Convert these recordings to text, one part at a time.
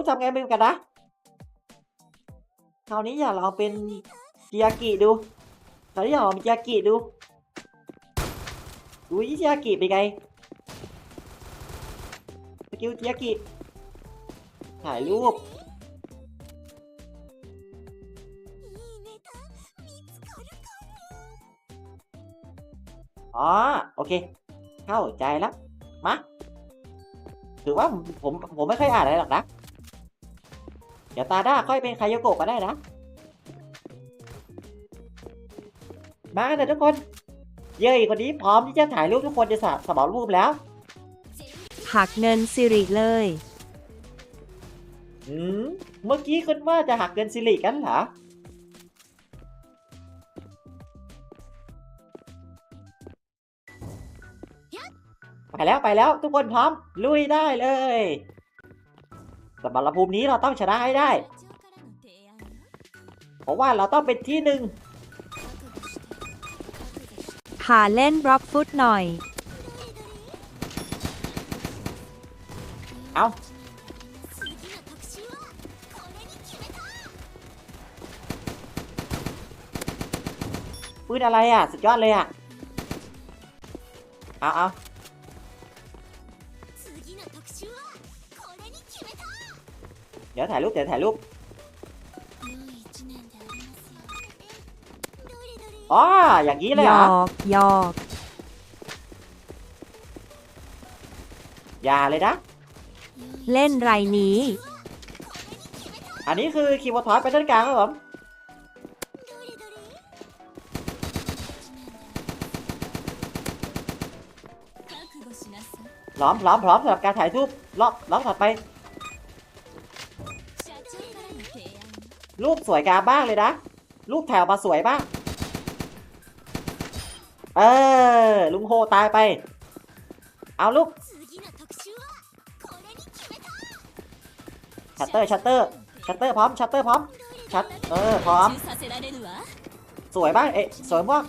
รู้ทำไงเหมือนกันนะคราวนี้อยากลองเป็นเจียากิดูคราวนี้อยากลองเป็นเจียากิดูดูยี่เจียากิเป็นไงสกิลเจียากิถ่ายรูปอ๋อโอเค เข้าใจแล้วมาถือว่าผมผมผมไม่ค่อยอ่านอะไรหรอกนะ เดี๋ยวตาด้าค่อยเป็นคายโกะก็ได้นะ มากันเลยทุกคน เย้ยคนนี้พร้อมที่จะถ่ายรูปทุกคนจะสะสมอรูปแล้ว หักเงินสิริเลย อืม เมื่อกี้คุณว่าจะหักเงินสิริกันเหรอ ไปแล้วไปแล้วทุกคนพร้อม ลุยได้เลย สมรภูมินี้เราต้องชนะให้ได้ เพราะว่าเราต้องเป็นที่หนึ่งพาเล่นบล็อกฟุตหน่อย เอาปืนอะไรอะ สุดยอดเลยอะ เอาเอา ดี๋ยวถ่ายรูปเดี๋ยวถ่ายรูปอ๋ออย่างนี้เลยหยเหรออกหยอกอย่าเลยนะ เล่นไรนี้ อันนี้คือคีย์บอร์ดทอยไปด้านกลางครับผมพร้อมพร้อมพร้อมสำหรับการถ่ายรูปรอบรอบถัดไป รูปสวยงามบ้างเลยนะ รูปแถวมาสวยบ้าง เออ ลุงโฮตายไป เอาลูกชัตเตอร์ชัตเตอร์ชัตเตอร์พร้อมชัตเตอร์พร้อมชัตเออพร้อม สวยบ้างเอ๊ะสวยมาก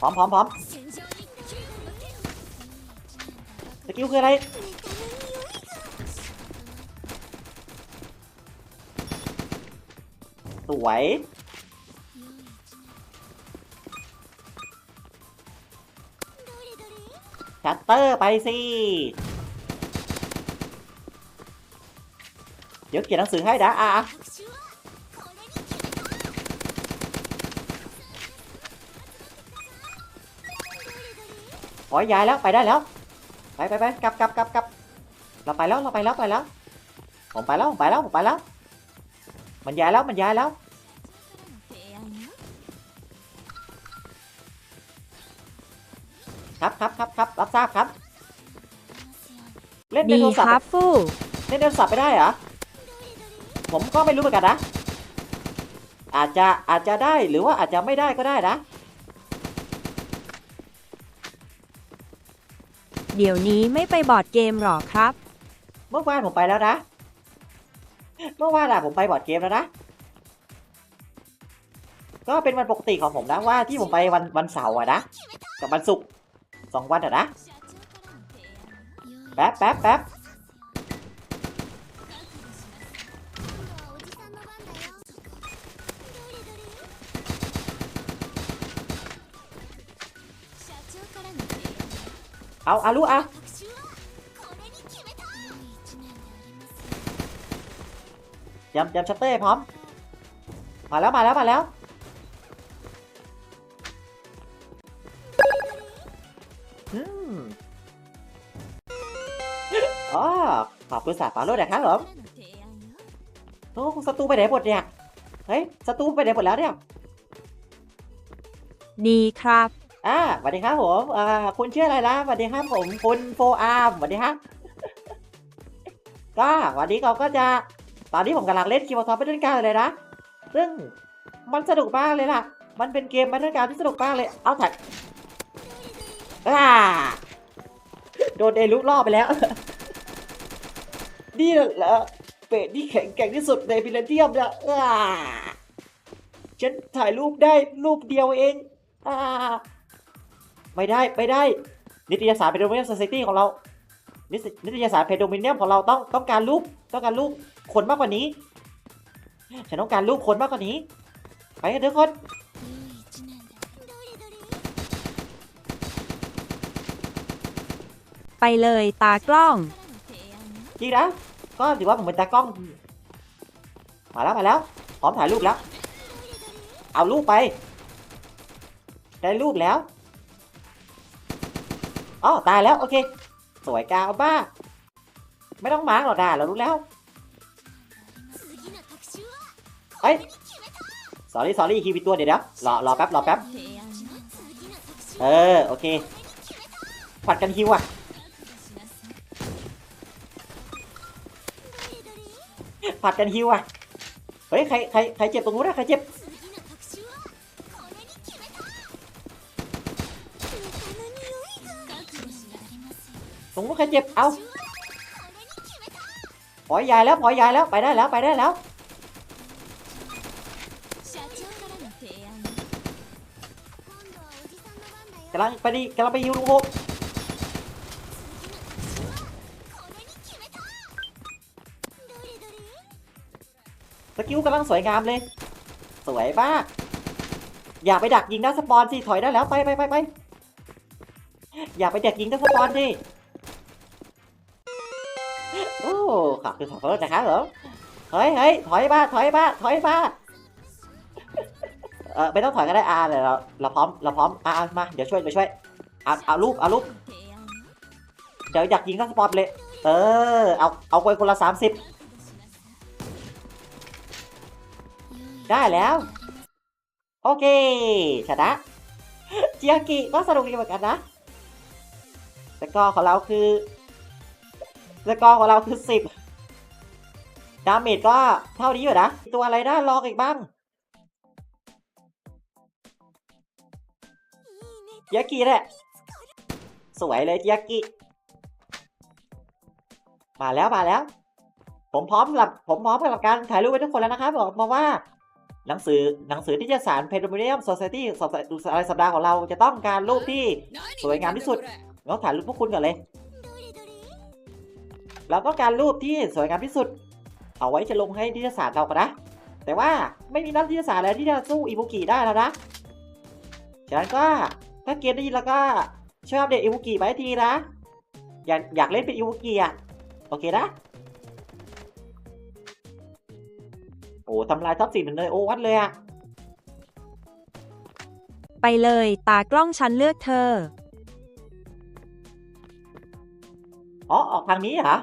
พร้อมพร้อมพร้อมสกิลคืออะไร สวย ชัตเตอร์ไปสิ เดี๋ยวเขียนหนังสือให้นะอะอะขอยายแล้วไปได้แล้ว ไปไปไปกลับกลับกลับกลับเราไปแล้วเราไปแล้วไปแล้วผมไปแล้วผมไปแล้วผมไปแล้ว มันย้ายแล้วมันย้ายแล้ว ครับครับครับครับรับทราบครับ เล่นในดีโทรศัพครัท์บฟู่เล่นในโทรศัพท์ไม่ได้เหรอผมก็ไม่รู้เหมือนกันนะ อาจจะอาจจะได้หรือว่าอาจจะไม่ได้ก็ได้นะ เดี๋ยวนี้ไม่ไปบอร์ดเกมหรอครับ เมื่อวานผมไปแล้วนะ เมื่อวานอะผมไปบอร์ดเกมแล้วนะ ก็เป็นวันปกติของผมนะว่าที่ผมไปวันวันเสาร์อะนะ กับวันศุกร์สองวันอะนะ แป๊บแป๊บแป๊บเอาอารุเอา ยำยำชัตเต้พร้อม มาแล้วมาแล้วมาแล้วอืมอ๋อขอบคุณสาปาโรดนะครับผมโอ้ศัตรูไปไหนหมดเนี่ย เฮ้ยศัตรูไปไหนหมดแล้วเนี่ยดีครับ อ่าสวัสดีครับผมอ่าคุณชื่ออะไรนะสวัสดีครับผมคุณโฟอาร์มสวัสดีครับ ก็วันนี้เราก็จะ ตอนนี้ผมกำลังเล่นคีย์บอร์ดท็อปไปด้วยกันเลยนะ ซึ่งมันสนุกมากเลยล่ะ มันเป็นเกมมาตรการที่สนุกมากเลย เอาถ่ายอ่าโดนเอลุล่อไปแล้ว นี่แหละเป็ดที่แข็งแกร่งที่สุดในพิลเทียมนะอ่าฉันถ่ายรูปได้รูปเดียวเองอ่าไม่ได้ไม่ได้ นิตยสารเป็นโรเมนส o c i ตี้ของเรานิสนิตยสารเพโดมิเนียมของเราต้องต้องการรูปต้องการรูป คนมากกว่านี้ ฉันต้องการรูปคนมากกว่านี้ ไปกันทุกคนไปเลยตากล้อง จริงนะ ก็ถือว่าผมเป็นตากล้อง มาแล้วมาแล้ว พร้อมถ่ายรูปแล้ว เอารูปไป ได้รูปแล้วอ๋อตายแล้ว โอเค สวยกาวบ้ากไม่ต้องมาร์กหรอกด่าเรารู้แล้ว เอ้ยสอรี่สอรี่คีวิตัวเดี๋ยวเดี๋ยวรอรอแป๊บรอแป๊บเออโอเคผัดกันฮิวอะผัดกันฮิวอะเฮ้ยใครใครใครเจ็บตรงนู้นนะใครเจ็บตรงนู้นใครเจ็บเอาปล่อยยายแล้วปล่อยยายแล้วไปได้แล้วไปได้แล้ว กำลังไปดีกำลังไปฮิวลุงโฮสกิลกำลังสวยงามเลย สวยมาก อย่าไปดักยิงน้าสปอนสิถอยได้แล้วไปไปไปไปอย่าไปดักยิงหน้าสปอนสิโอ้ขอบคุณขอโทษนะครับเหรอเฮ้ยเฮ้ยถอยมาถอยมาถอยมา เออไม่ต้องถอยก็ได้อาเดี๋ยวเราเราพร้อมเราพร้อมอามาเดี๋ยวช่วยเดี๋ยวช่วยเอาเอารูปเอารูปเดี๋ยวอยากยิงก็สปอตเลย เออเอาเอาไปคนละสามสิบได้แล้ว โอเคชนะเจียกิก็สนุกดีเหมือนกันนะแต่ก็ของเราคือสกอร์ของเราคือสิบดาเมจก็เท่านี้อยู่นะ ตัวอะไรน่าลองอีกบ้าง เจียกิแหละสวยเลยเจียกิมาแล้วมาแล้ว ผมพร้อมสำหรับผมพร้อมกับการถ่ายรูปไว้ทุกคนแล้วนะครับบอกมาว่า หนังสือหนังสือที่จะสารเพโดมิเนียมโซซ i ตี้สัปดาห์อะไรสัปดาห์ของเราจะต้องการรูปที่สวยงามที่สุดงั้นถ่ายรูปพวกคุณก่อนเลย เราต้องการรูปที่สวยงามที่สุด เอาไว้จะลงให้นิตยสารเรากันนะแต่ว่าไม่มีนักนิตยสารอะไรที่จะสู้อิบุกิได้แล้วนะฉะนั้นก็ ถ้าเกมได้ยินแล้วก็ช่วยอัปเดตอิบุกิไว้ทีนะ อยากอยากเล่นเป็นอิบุกิอะ โอเคนะ โอ้ทำลายทรัพย์สินเลยโอ้วัดเลยอะ ไปเลยตากล้องฉันเลือกเธอ อ๋อ ออกทางนี้เหรอ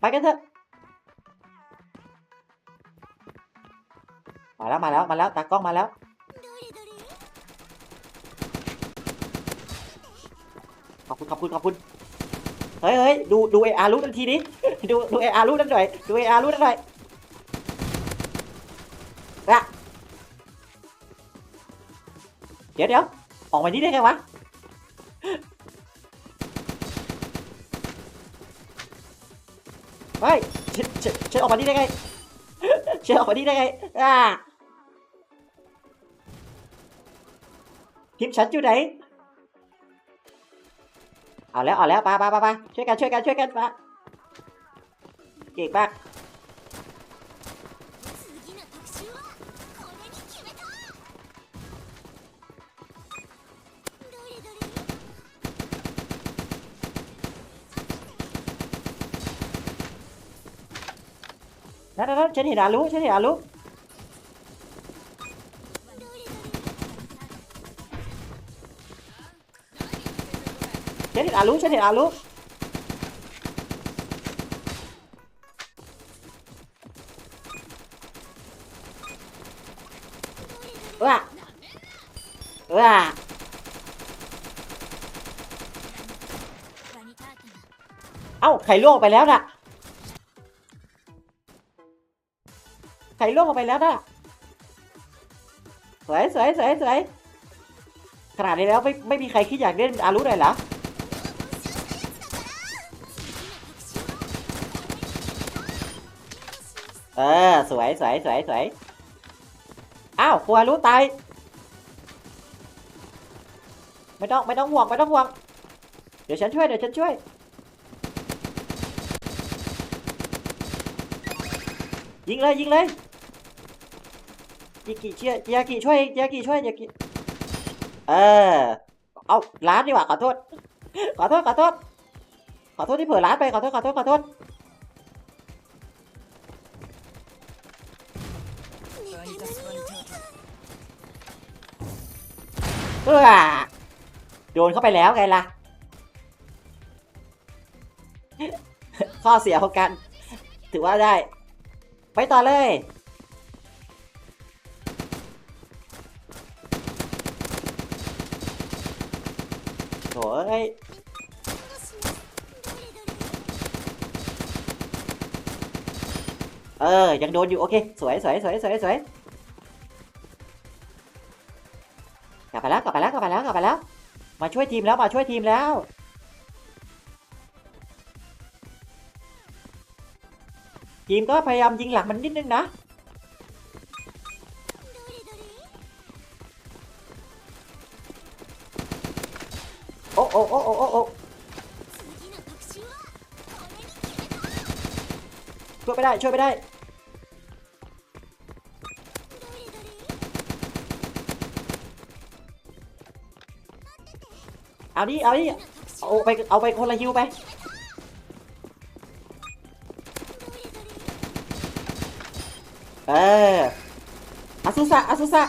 ไปกันเถอะ มาแล้วมาแล้วมาแล้วตากล้องมาแล้ว อบคุณขอบคุณขอบคุณเฮ้ยเฮ้ยดูดูเออารู้ทันทีนี้ดูดูเออารู้นั่นหน่อยดูเออารู้นั่นหน่อยอะเดี๋ยวเดี๋ยวออกมานี่ได้ไงวะเฮ้ยเชนเชนเชนออกมานี่ได้ไงเชนออกมานี่ได้ไงอ่าทีมฉันอยู่ไหน เอาแล้วเอาแล้วไปไปไปไปช่วยกันช่วยกันช่วยกันมาเก่งมากนั่นนั่นฉันเห็นอารุฉันเห็นอารุ ฉันเห็นอารุฉันเห็นอารุว้าว้าเอ้าไข่ล่วงออกไปแล้วน่ะไข่ล่วงออกไปแล้วน่ะสวยสวยสวยสวยขนาดนี้แล้วไม่ไม่มีใครคิดอยากเล่นอารุเลยเหรอ เออ สวยสวยสวยสวยอ้าวครัวรู้ตาย ไม่ต้องไม่ต้องห่วงไม่ต้องห่วงเดี๋ยวดี๋ยวฉันช่วยเดี๋ยวฉันช่วย ยิงเลยยิงเลยยากิเชียยากิช่วยยากิช่วยยากิเออ เอาร้านดีกว่าขอโทษ ขอโทษขอโทษ ขอโทษที่เผลอร้านไปขอโทษขอโทษขอโทษ เออโดนเข้าไปแล้วไงล่ะ ข้อเสียของกัน ถือว่าได้ ไปต่อเลย โถ่เอ้ย เออ ยังโดนอยู่ โอเค สวยสวยสวยสวยสวยกลับไปแล้วกลับไปแล้วกลับไปแล้วกลับไปแล้ว มาช่วยทีมแล้วมาช่วยทีมแล้ว ทีมก็พยายามยิงหลังมันนิดนึงนะโอ้โอ้โอ้โอ้โอ้โอ้ช่วยไม่ได้ช่วยไม่ได้ เอาดิ เอาดิ เอาไป เอาไปคนละฮิวไป เอออาซุสะอาซุสะ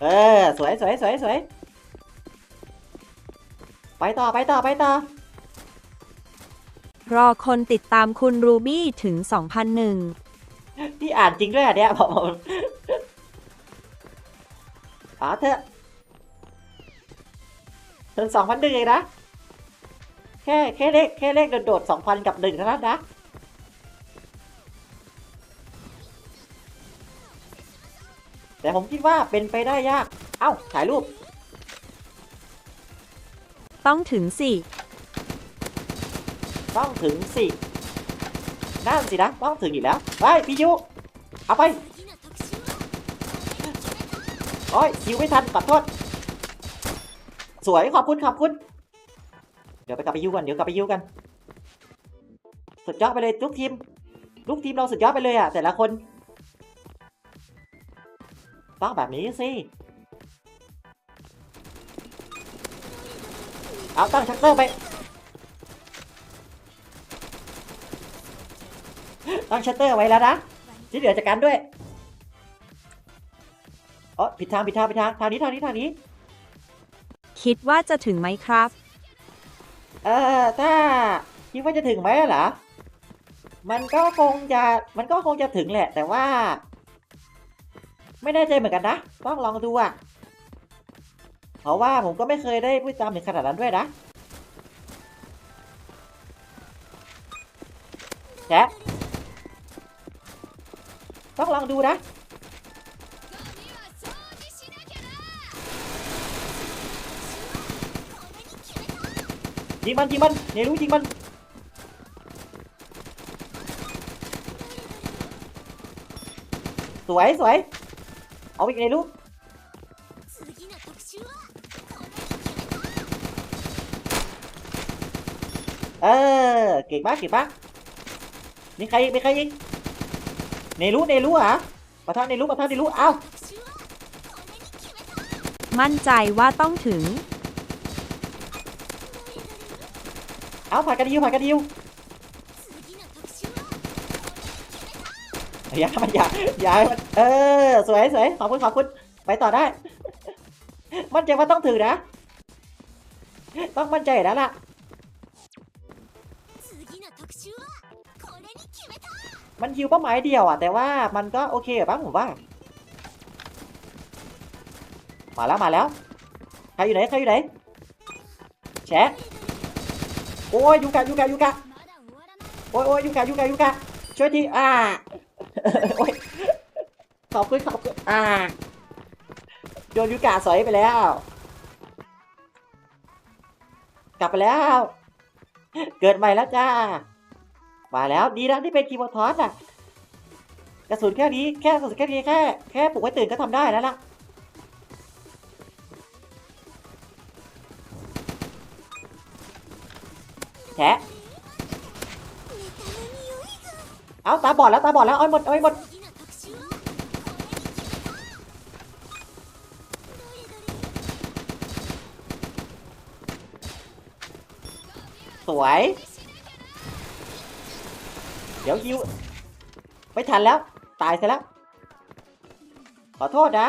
เออ สวยสวยสวยสวยไปต่อไปต่อไปต่อ รอคนติดตามคุณรูบี้ถึง 2,001พี่อ่านจริงด้วยอะเนี่ยผม อ๋อเถอะถึงสองพันหนึ่งเองนะ แค่แค่เลขแค่เลขโดดๆสองพันกับหนึ่งเท่านั้นนะแต่ผมคิดว่าเป็นไปได้ยาก เอ้า ถ่ายรูป ต้องถึงสิต้องถึงสินั่นสินะ ต้องถึงอีกแล้ว ไป พี่ยุ เอาไป โอ้ยคิวไม่ทันขอโทษ สวยขอบคุณขอบคุณ เดี๋ยวไปกลับไปยูกันเดี๋ยวกลับไปยูกัน สุดยอดไปเลยทุกทีม ลูกทีมเราสุดยอดไปเลยอะแต่ละคนต้องแบบนี้สิ เอาตั้งชักเตอร์ไป ตั้งชัตเตอร์ไว้แล้วนะที่เหลือจากการด้วย อ๋อผิดทางผิดทางผิดทางทางนี้ทางนี้ทางนี้ คิดว่าจะถึงไหมครับ เออถ้าคิดว่าจะถึงไหมเหรอมันก็คงจะมันก็คงจะถึงแหละ แต่ว่า ไม่แน่ใจเหมือนกันนะต้องลองดูอะเพราะว่าผมก็ไม่เคยได้พูดตามถึงขนาดนั้นด้วยนะแจ๊ะต้องลองดูนะ ยิงมันยิงมันเนรู้ยิงมันสวยสวยเอาอีกเนรู้เออเก่งมากเก่งมากมีใครมีใครยิงเนรู้เนรู้เหรอปะธาเนรู้ปะธาเนรู้เอ้ามั่นใจว่าต้องถึง เอาผ่านกันดิวผ่านกันดิวอย่ามันอย่าอย่าให้มันเออสวยสวยขอบคุณขอบคุณไปต่อได้ มั่นใจว่าต้องถือนะ ต้องมั่นใจแล้วล่ะมันฮิวเป้าหมายเดียวอะแต่ว่ามันก็โอเคอะบ้างผมว่า มาแล้วมาแล้ว ใครอยู่ไหนใครอยู่ไหนแชะ โอ้ยยูกะยูกะยูกะโอ้ยโอ้ยยูกะยูกะยูกะช่วยทีอ่าโอ้ยขอบคุณขอบคุณอ่าโดนยูกะสอยไปแล้ว กลับไปแล้ว เกิดใหม่แล้วจ้ามาแล้วดีนะที่เป็นคีย์บอร์ดทอสอะกระสุนแค่นี้แค่กระสุนแค่นี้แค่แค่ปลุกไว้ตื่นก็ทำได้แล้วล่ะ แฉะเอาตาบอดแล้วตาบอดแล้วอาให้หมดอาให้หมดสวย เดี๋ยวยิวไม่ทันแล้ว ตายซะแล้ว ขอโทษนะ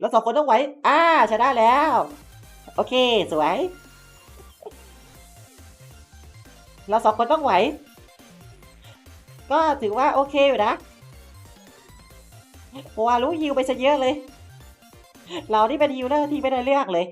เราสองคนต้องไหวอ่าใช้ได้แล้ว โอเคสวย เราสองคนต้องไหว ก็ถือว่าโอเคอยู่นะเพราะว่ารู้ยิวไปซะเยอะเลย เราที่เป็นยิวเลอร์ที่ไม่ได้เลือกเลย